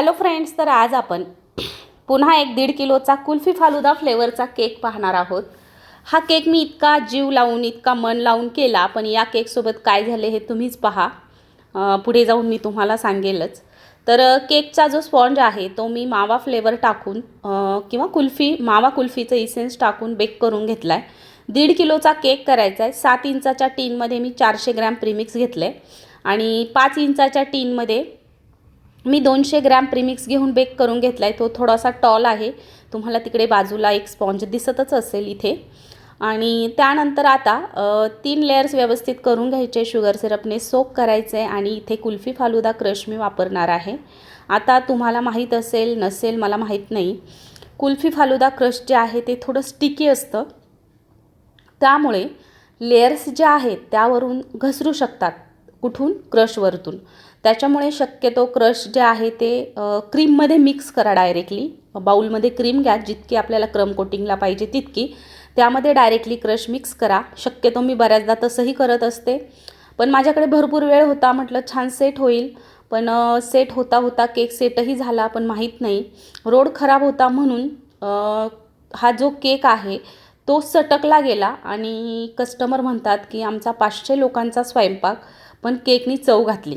Hello friends तर आज आपण पुन्हा एक दीड किलोचा कुल्फी फालुदा फ्लेवरचा केक पाहणार आहोत. हा केक मी इतका जीव लावून इतका मन लावून केला पण या केकसोबत काय झाले हे तुम्हीच पहा. पुढे जाऊन मी तुम्हाला सांगेलच. तर केकचा जो स्पॉन्ज आहे तो मी मावा फ्लेवर टाकून किंवा कुल्फी मावा कुल्फीचं इसेन्स टाकून बेक करून घेतला आहे दीड किलोचा केक करायचा आहे सात इंचाच्या टीनमध्ये मी चारशे ग्रॅम प्रीमिक्स घेतले आणि पाच इंचाच्या टीनमध्ये मी दोनशे ग्रॅम प्रीमिक्स घेऊन बेक करून घेतला आहे तो थोडासा टॉल आहे. तुम्हाला तिकडे बाजूला एक स्पॉन्ज दिसतच असेल इथे. आणि त्यानंतर आता तीन लेयर्स व्यवस्थित करून घ्यायचे. शुगर सिरपने सोप करायचे आणि इथे कुल्फी फालुदा क्रश मी वापरणार आहे. आता तुम्हाला माहीत असेल नसेल मला माहीत नाही. कुल्फी फालुदा क्रश जे आहे ते थोडं स्टिकी असतं. त्यामुळे लेयर्स ज्या आहेत त्यावरून घसरू शकतात कुठून? क्रशवरतून. त्याच्यामुळे शक्यतो क्रश जे आहे ते क्रीममध्ये मिक्स करा डायरेक्टली. बाऊलमध्ये क्रीम घ्या जितकी आपल्याला क्रम कोटिंगला पाहिजे तितकी. त्यामध्ये डायरेक्टली क्रश मिक्स करा. शक्यतो मी बऱ्याचदा तसंही करत असते. पण माझ्याकडे भरपूर वेळ होता म्हटलं छान सेट होईल. पण सेट होता होता केक सेटही झाला पण माहीत नाही. रोड खराब होता म्हणून हा जो केक आहे तो सटकला गेला आणि कस्टमर म्हणतात की आमचा पाचशे लोकांचा स्वयंपाक पण केकनी चव घातली.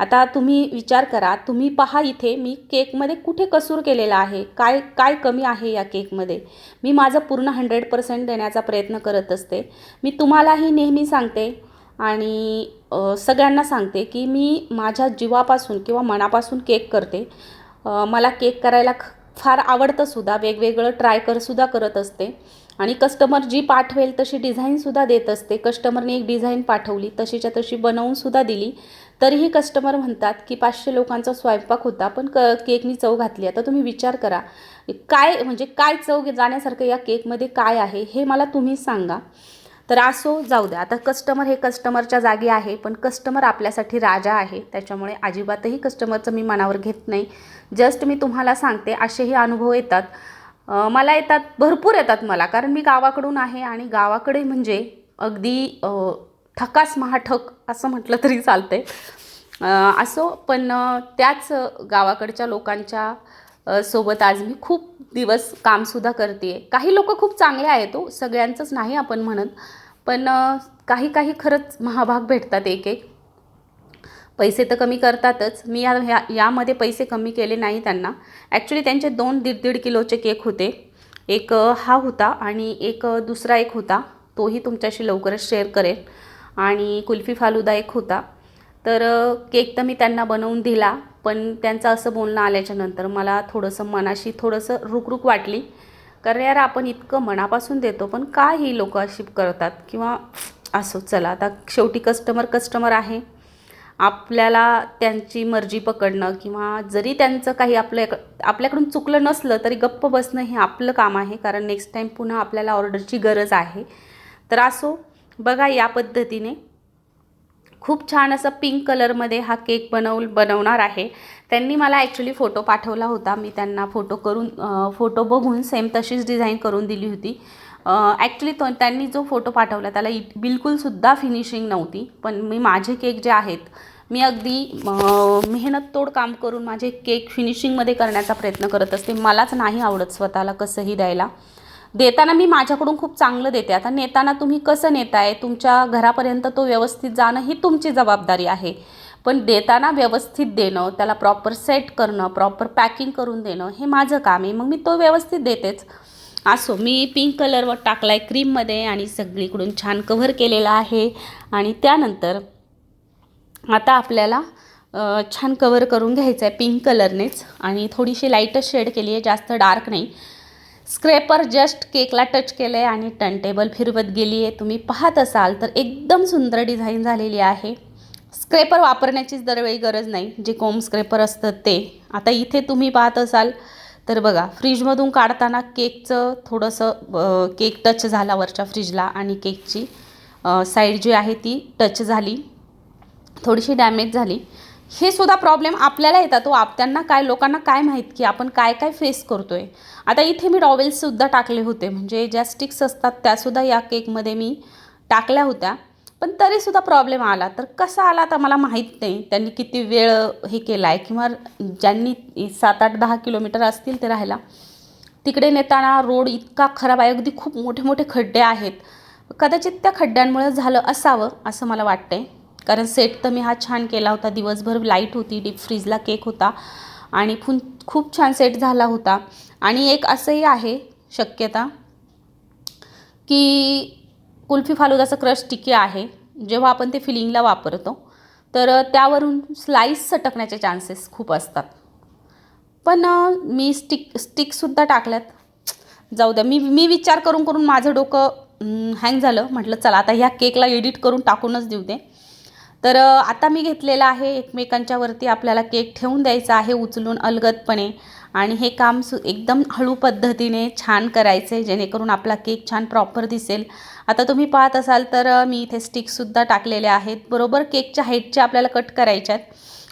आता तुम्ही विचार करा तुम्ही पहा इथे मी केकमध्ये कुठे कसूर केलेला आहे? काय काय कमी आहे या केकमध्ये? मी माझं पूर्ण हंड्रेड पर्सेंट देण्याचा प्रयत्न करत असते. मी तुम्हालाही नेहमी सांगते आणि सगळ्यांना सांगते की मी माझ्या जीवापासून किंवा मनापासून केक करते. मला केक करायला ख फार आवडतंसुद्धा वेगवेगळं ट्राय करसुद्धा करत असते. आणि कस्टमर जी पाठवेल तशी डिझाईनसुद्धा देत असते. कस्टमरने एक डिझाईन पाठवली तशीच्या तशी बनवूनसुद्धा दिली. तरीही कस्टमर म्हणतात की पाचशे लोकांचा स्वयंपाक होता पण क केकनी चव घातली. आता तुम्ही विचार करा काय म्हणजे काय चव जाण्यासारखं या केकमध्ये काय आहे हे मला तुम्ही सांगा. तर असो जाऊ द्या. आता कस्टमर हे कस्टमरच्या जागी आहे पण कस्टमर आपल्यासाठी राजा आहे. त्याच्यामुळे अजिबातही कस्टमरचं मी मनावर घेत नाही. जस्ट मी तुम्हाला सांगते असेही अनुभव येतात. मला येतात भरपूर येतात मला कारण मी गावाकडून आहे आणि गावाकडे म्हणजे अगदी थकास ठकास महाठक असं म्हटलं तरी चालतंय. आहे असो पण त्याच गावाकडच्या लोकांच्या सोबत आज मी खूप दिवस कामसुद्धा करते आहे काही लोक खूप चांगले आहेत तो सगळ्यांचंच नाही आपण म्हणत पण काही काही खरंच महाभाग भेटतात एक एक पैसे तर कमी करतातच. मी या ह्या यामध्ये पैसे कमी केले नाही त्यांना. ॲक्च्युली त्यांचे दोन दीड दीड किलोचे केक होते. एक हा होता आणि एक दुसरा एक होता. तोही तुमच्याशी लवकरच शेअर करेल. आणि कुल्फी फालुदा एक होता. तर केक तर मी त्यांना बनवून दिला पण त्यांचं असं बोलणं आल्याच्यानंतर मला थोडंसं मनाशी थोडंसं रुकरुक वाटली. कारण यार आपण इतकं मनापासून देतो पण का ही लोक अशी करतात? किंवा असो चला आता शेवटी कस्टमर कस्टमर आहे. आपल्याला त्यांची मर्जी पकडणं किंवा जरी त्यांचं काही आपल्या आपल्याकडून चुकलं नसलं तरी गप्प बसणं हे आपलं काम आहे कारण नेक्स्ट टाईम पुन्हा आपल्याला ऑर्डरची गरज आहे. तर असो बघा या पद्धतीने. खूप छान असं पिंक कलरमध्ये हा केक बनव बनवणार आहे. त्यांनी मला ॲक्च्युली फोटो पाठवला होता. मी त्यांना फोटो करून फोटो बघून सेम तशीच डिझाईन करून दिली होती. ॲक्च्युली तो त्यांनी जो फोटो पाठवला त्याला इ बिलकुलसुद्धा फिनिशिंग नव्हती. पण मी माझे केक जे आहेत मी अगदी मेहनत मेहनततोड काम करून माझे केक फिनिशिंगमध्ये करण्याचा प्रयत्न करत असते. मलाच नाही आवडत स्वतःला कसंही द्यायला. देताना मी माझ्याकडून खूप चांगलं देते. आता नेताना तुम्ही कसं नेताय? तुमच्या घरापर्यंत तो व्यवस्थित जाणं ही तुमची जबाबदारी आहे. पण देताना व्यवस्थित देणं त्याला प्रॉपर सेट करणं प्रॉपर पॅकिंग करून देणं हे माझं काम आहे. मग मी तो व्यवस्थित देतेच. असो मी पिंक कलरवर टाकला आहे क्रीममध्ये आणि सगळीकडून छान कव्हर केलेला आहे. आणि त्यानंतर आता आपल्याला छान कवर करून घ्यायचं आहे पिंक कलरनेच आणि थोडीशी लाईटच शेड केली आहे जास्त डार्क नाही. स्क्रेपर जस्ट केकला टच केलं आहे आणि टर्नटेबल फिरवत गेली आहे तुम्ही पाहत असाल तर एकदम सुंदर डिझाईन झालेली आहे. स्क्रेपर वापरण्याचीच दरवेळी गरज नाही. जे कोम स्क्रेपर असतं ते. आता इथे तुम्ही पाहत असाल तर बघा फ्रीजमधून काढताना केकचं थोडंसं केक टच झाला वरच्या फ्रीजला आणि केकची साईड जी आहे ती टच झाली थोडीशी डॅमेज झाली. हे सुद्धा प्रॉब्लेम आपल्याला येतात हो. तो आप त्यांना काय लोकांना काय माहीत की आपण काय काय फेस करतो आहे आता इथे मी डॉवेल्ससुद्धा टाकले होते. म्हणजे ज्या स्टिक्स असतात त्यासुद्धा या केकमध्ये मी टाकल्या होत्या. पण तरीसुद्धा प्रॉब्लेम आला. तर कसा आला तर मला माहीत नाही. त्यांनी किती वेळ हे केला आहे किंवा ज्यांनी सात आठ दहा किलोमीटर असतील ते राहायला. तिकडे नेताना रोड इतका खराब आहे. अगदी खूप मोठे मोठे खड्डे आहेत. कदाचित त्या खड्ड्यांमुळे झालं असावं असं मला वाटतंय. कारण सेट तर मी हा छान केला होता. दिवसभर लाइट होती. डीप फ्रीजला केक होता. आणि फुन खूप छान सेट झाला होता. आणि एक असंही आहे शक्यता की कुल्फी फालुदाचं क्रश टिके आहे. जेव्हा आपण ते फिलिंगला वापरतो तर त्यावरून स्लाईस सटकण्याचे चान्सेस खूप असतात. पण मी स्टिक स्टिकसुद्धा टाकल्यात. जाऊ द्या मी मी विचार करून करून माझं डोकं हँग झालं. म्हटलं चला आता ह्या केकला एडिट करून टाकूनच देऊ दे. तर आता मी घेतलेलं आहे एकमेकांच्यावरती आपल्याला केक ठेवून द्यायचा आहे उचलून अलगदपणे. आणि हे काम सु एकदम हळू पद्धतीने छान करायचं आहे जेणेकरून आपला केक छान प्रॉपर दिसेल. आता तुम्ही पाहत असाल तर मी इथे स्टिक्ससुद्धा टाकलेल्या आहेत. बरोबर केकच्या हाईटच्या आपल्याला कट करायच्या आहेत.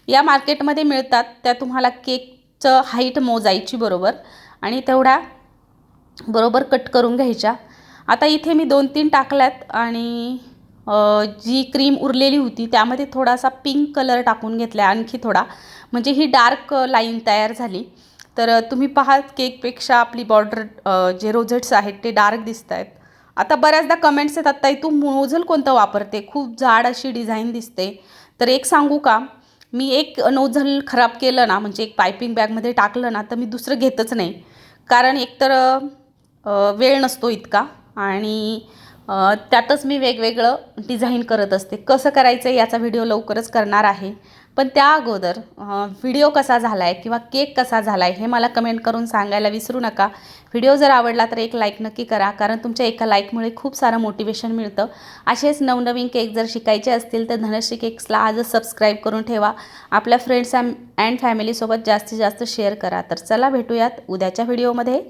या मार्केटमध्ये मिळतात त्या तुम्हाला केकचं हाईट मोजायची बरोबर. आणि तेवढ्या बरोबर कट करून घ्यायच्या. आता इथे मी दोन तीन टाकल्यात आणि जी क्रीम उरलेली होती त्यामध्ये थोडासा पिंक कलर टाकून घेतला आहे आणखी थोडा. म्हणजे ही डार्क लाईन तयार झाली. तर तुम्ही पहा केकपेक्षा आपली बॉर्डर जे रोजेट्स आहेत ते डार्क दिसत आहेत आता बऱ्याचदा कमेंट्स येतात ताई तू नोझल कोणतं वापरते? खूप जाड अशी डिझाईन दिसते. तर एक सांगू का? मी एक नोझल खराब केलं ना म्हणजे एक पायपिंग बॅगमध्ये टाकलं ना तर मी दुसरं घेतच नाही. कारण एकतर वेळ नसतो इतका. आणि त्यातच मी वेगवेगळं डिझाईन करत असते. कसं करायचं याचा व्हिडिओ लवकरच करणार आहे. पण त्या अगोदर व्हिडिओ कसा झाला आहे किंवा केक कसा झाला आहे हे मला कमेंट करून सांगायला विसरू नका. व्हिडिओ जर आवडला तर एक लाईक नक्की करा कारण तुमच्या एका लाईकमुळे खूप सारं मोटिवेशन मिळतं. असेच नवनवीन केक जर शिकायचे असतील तर धनश्री केक्सला आजच सबस्क्राईब करून ठेवा. आपल्या फ्रेंड्स अँड फॅमिलीसोबत जास्तीत जास्त शेअर करा. तर चला भेटूयात उद्याच्या व्हिडिओमध्ये.